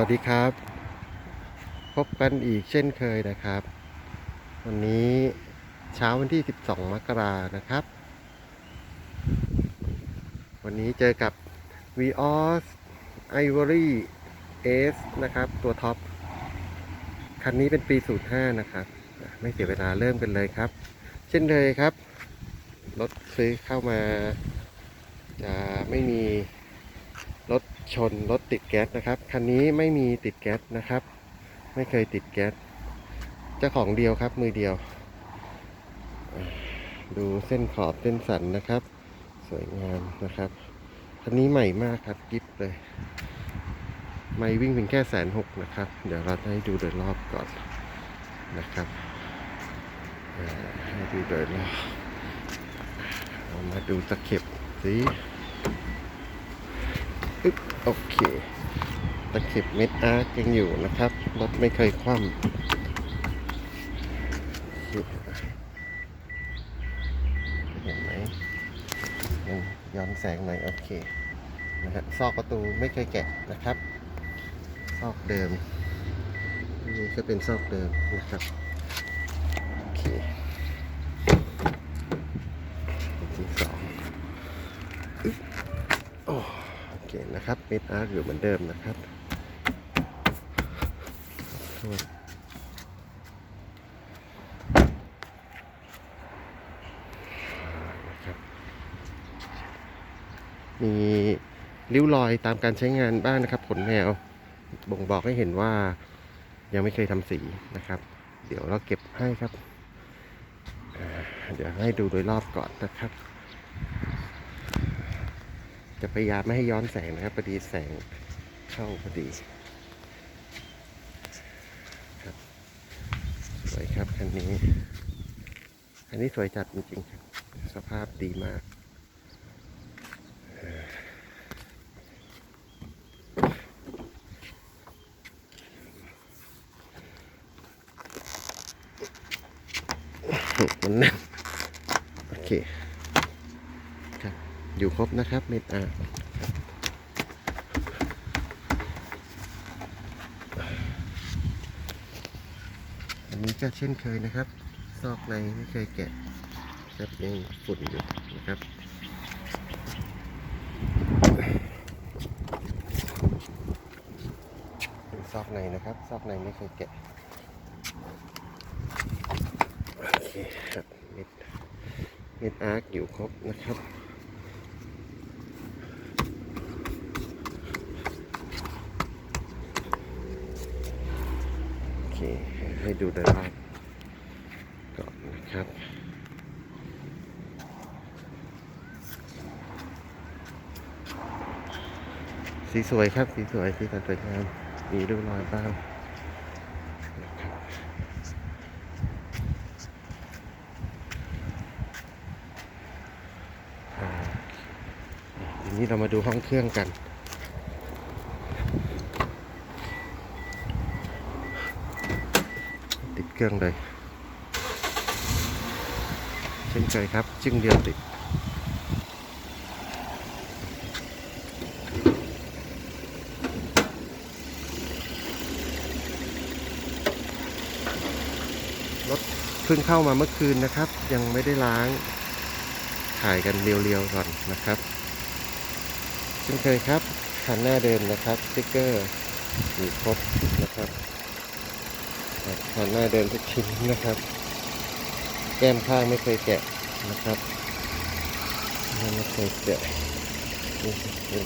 วัสดีครับ พบกันอีกเช่นเคยนะครับ วันนี้เช้าวันที่ 12 มกรานะครับ วันนี้เจอกับ Vios Ivory S นะครับ ตัวท็อป คันนี้เป็นปี 05 นะครับ ไม่เสียเวลาเริ่มกันเลยครับ เช่นเคยครับ รถซื้อเข้ามา จะไม่มี ชนรถติดแก๊สนะครับ คันนี้ไม่มีติดแก๊สนะครับ ไม่เคยติดแก๊สเจ้าของเดียวครับ มือเดียว ดูเส้นขอบเส้นสันนะครับ สวยงามนะครับ คันนี้ใหม่มากครับกิฟเลย ไม่วิ่งเพียงแค่แสนหกนะครับ เดี๋ยวเราจะให้ดูโดยรอบก่อนนะครับให้ดูโดยรอบเรามาดูตะเข็บสิ อึ๊บโอเคตะเข็บเม็ดอาร์คยังอยู่นะครับ รถไม่เคยคว่ำเคเห็นไหมยังย้อนแสงหน่อยโอเคนะฮะซอกประตูไม่เคยแกะนะครับ ซอกเดิมนี่ก็เป็นซอกเดิมนะครับโอเคอันที่สองอึ๊บโอ้ โอเค นะครับเม็ดอาร์อยู่เหมือนเดิมนะครับมีริ้วรอยตามการใช้งานบ้างนะครับ ขนแมวบ่งบอกให้เห็นว่ายังไม่เคยทำสีนะครับ เดี๋ยวเราเก็บให้ครับ เดี๋ยวให้ดูโดยรอบก่อนนะครับ จะพยายามไม่ให้ย้อนแสงนะครับพอดีแสงเข้าพอดีครับสวยครับคันนี้คันนี้สวยจัดจริงๆครับ สภาพดีมากเอ่อมันแน่นโอเค ครับ อยู่ครบนะครับเมตอาอันนี้ก็เช่นเคยนะครับ ซอกในไม่เคยแกะครับยังฝุ่นอยู่นะครับซอกในนะครับ ซอกในไม่เคยแกะโอเคครับเม็ดเม็ดอาร์คอยู่ครบนะครับ โอเค ให้ ดูโดยรอบก่อนนะครับสีสวยครับสีสวยสีสันสวยงามมีริ้วรอยบ้างนะครับอ่าทีนี้เรามาดูห้องเครื่องกัน ติด เครื่องเลย เช่นเคยครับ จึงเดียวติด รถเพิ่งเข้ามาเมื่อคืนนะครับ ยังไม่ได้ล้าง ถ่ายกันเรียวๆก่อนนะครับเช่นเคยครับคันหน้าเดิมนะครับสติ๊กเกอร์มีครบนะครับ ครันหน้าเดินทุกชิ้นนะครับ แก้มข้างไม่เคยแกะนะครับไม่เคยแกะนี่เป็น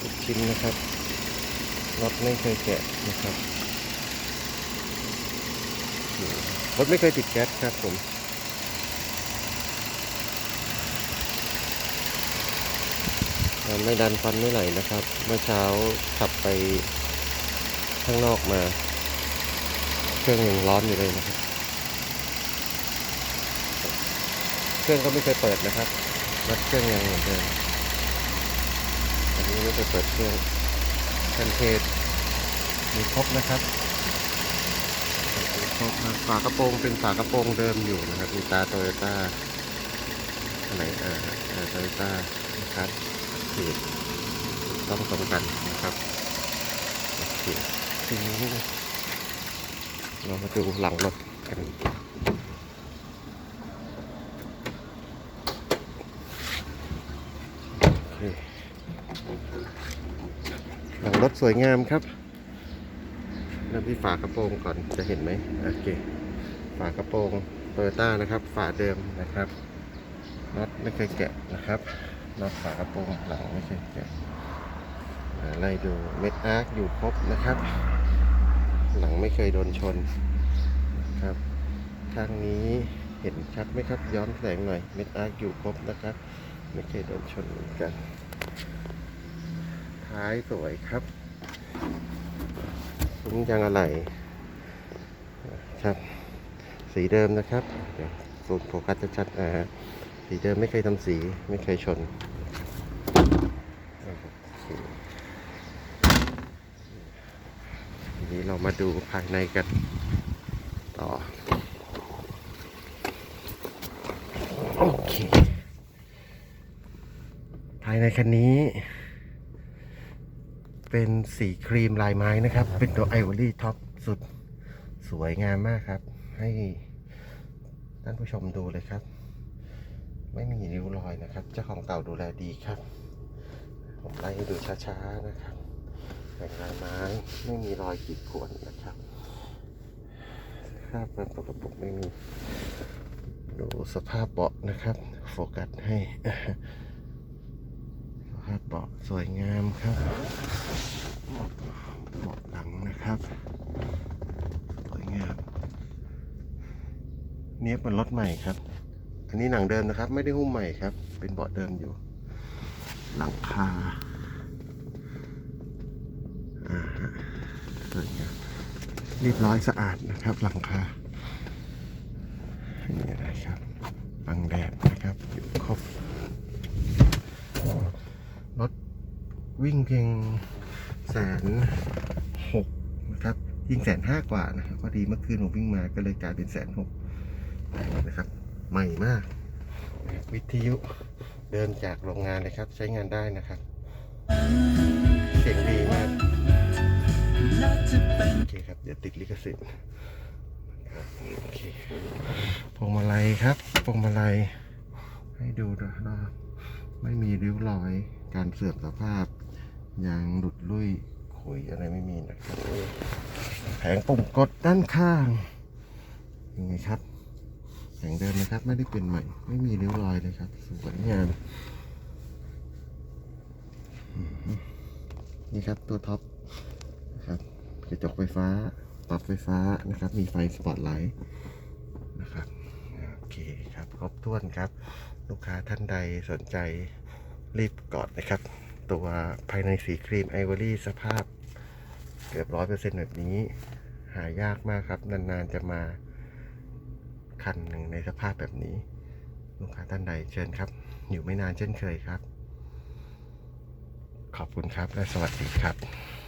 ทุกชิ้นนะครับรถไม่เคยแกะนะครับรถไม่เคยติดแก๊สครับผมไม่ดันฟันไม่ไหลนะครับ เมื่อเช้าขับไปข้างนอกมา เครื่องยังร้อนอยู่เลยนะครับ เครื่องก็ไม่เคยเปิดนะครับรถเครื่องยังเหมือนเดิมอันนี้ไม่เคยเปิดเครื่องคันเทศมีครบนะครับมีครบนะฝากระโปรงเป็นฝากระโปรงเดิมอยู่นะครับ มีตาโตโยต้าอันไหนอ่าโตโยต้านะครับขีดต้องตรงกันนะครับเคทีนี้ เรามาดูหลังรถกันหลังรถสวยงามครับเริ่มที่ฝากระโปรงก่อนจะเห็นไหมโอเค ฝากระโปรงโตโยต้านะครับ ฝาเดิมนะครับน็อตไม่เคยแกะนะครับน็อตฝากระโปรงหลังไม่เคยแกะอ่าไล่ดูเม็ดอาร์คอยู่ครบนะครับ หลังไม่เคยโดนชนนะครับข้างนี้เห็นชัดไหมครับ ย้อนแสงหน่อยเม็ดอาร์อยู่ครบนะครับ ไม่เคยโดนชนเหมือนกัน ท้ายสวยครับซุ้มยางอะไหล่ครับ สีเดิมนะครับเดี๋ยวสูตรโฟกัสจะชัดนะฮะสีเดิมไม่เคยทำสีไม่เคยชนโอเคที นี้เรามาดูภายในกันต่อ โอเค ภายในคันนี้ เป็นสีครีมลายไม้นะครับ เป็นตัวไอวอรี่ท็อปสุดสวยงามมากครับ ให้ท่านผู้ชมดูเลยครับ ไม่มีริ้วรอยนะครับ เจ้าของเก่าดูแลดีครับ ผมไล่ให้ดูช้าๆนะครับ แต่งลายไม้ไม่มีรอยขีดข่วนนะครับคราบมันปกปกไม่มี ดูสภาพเบาะนะครับ โฟกัสให้ สภาพเบาะสวยงามครับเบาะหลังนะครับ สวยงาม เนี้ยเป็นรถใหม่ครับ อันนี้หนังเดิมนะครับ ไม่ได้หุ้มใหม่ครับ เป็นเบาะเดิมอยู่ หลังคาอ่าฮะสวยงาม เรียบร้อยสะอาดนะครับ หลังคานี่อะครับบังแดดนะครับอยู่ครบรถวิ่งเพียงแสนหกนะครับยิ่งแสนห้ากว่านะครับพอดีเมื่อคืนผมวิ่งมาก็เลยกลายเป็นแสนหกนะครับ ใหม่มาก วิทยุเดินจากโรงงานเลยครับ ใช้งานได้นะครับ ดี๋ยวติดลิขสิทธิ์โอเคพวงมาลัยครับพวงมาลัย ให้ดูนะรอบไม่มีริ้วรอย การเสื่อมสภาพยางหลุดลุ่ยขุยอะไรไม่มีนะครับ แผงปุ่มกดด้านข้างยังไงครับแผงเดิมนะครับ ไม่ได้เปลี่ยนใหม่ ไม่มีริ้วรอยเลยครับสวยงามนี่ครับตัวท็อปครับ กระจกไฟฟ้า ปรับไฟฟ้านะครับ มีไฟสปอตไลท์นะครับ โอเคครับ ครบถ้วนครับ ลูกค้าท่านใดสนใจรีบกอดนะครับ ตัวภายในสีครีมไอวอรี่สภาพ เกือบร้อยเปอร์เซ็นต์แบบนี้ หายากมากครับ นานๆจะมาคันหนึ่งในสภาพแบบนี้ ลูกค้าท่านใดเชิญครับ อยู่ไม่นานเช่นเคยครับ ขอบคุณครับและสวัสดีครับ